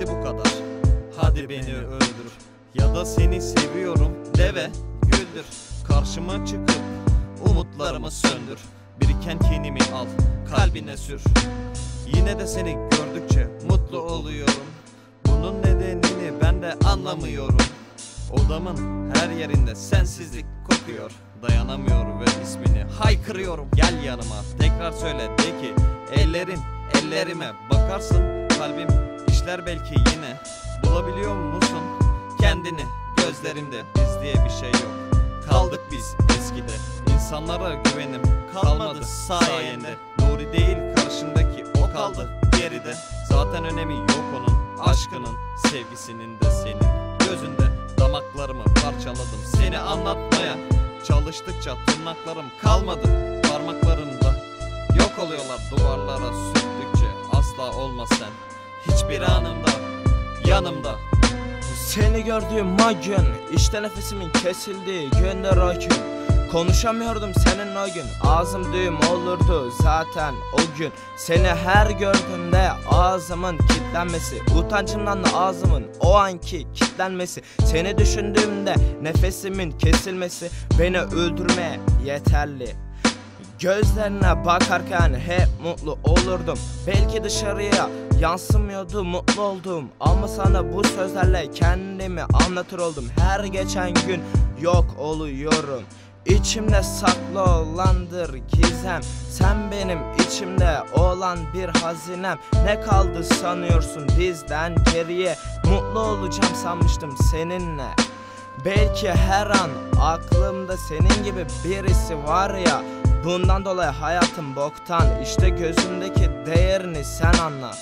Bitti bu kadar. Hadi beni öldür. Ya da seni seviyorum de ve güldür. Karşıma çıkıp umutlarımı söndür. Biriken kinimi al kalbine sür. Yine de seni gördükçe mutlu oluyorum. Bunun nedenini ben de anlamıyorum. Odamın her yerinde sensizlik kokuyor. Dayanamıyorum ve ismini haykırıyorum. Gel yanıma. Tekrar söyle de ki Ellerin ellerime bakarsın. Kalbim işler belki yine Bulabiliyor musun kendini? Gözlerimde Biz diye bir şey yok. Kaldık biz eskide. İnsanlara güvenim kalmadı sayende. Nuri değil karşındaki o kaldı geride. Zaten önemi yok onun aşkının Sevgisinin de senin. Gözünde Damaklarımı parçaladım seni anlatmaya. Çalıştıkça tırnaklarım kalmadı parmaklarımda Yok oluyorlar. Duvarlara sürttükçe Asla olma sen hiçbir anımda yanımda. Seni gördüğüm o gün işte nefesimin kesildiği günler o gün. Konuşamıyordum senin o gün Ağzım düğüm olurdu zaten o gün. Seni her gördüğümde ağzımın kilitlenmesi Utancımdan da ağzımın o anki kilitlenmesi. Seni düşündüğümde nefesimin kesilmesi Beni öldürmeye yeterli Gözlerine bakarken hep mutlu olurdum. Belki dışarıya yansımıyordu mutlu oldum. Ama sana bu sözlerle kendimi anlatır oldum. Her geçen gün yok oluyorum. İçimde saklı olandır gizem. Sen benim içimde olan bir hazinem. Ne kaldı sanıyorsun bizden geriye? Mutlu olacağım sanmıştım seninle. Belki her an aklımda senin gibi birisi var ya Bundan dolayı hayatım boktan. İşte gözümdeki değerini sen anla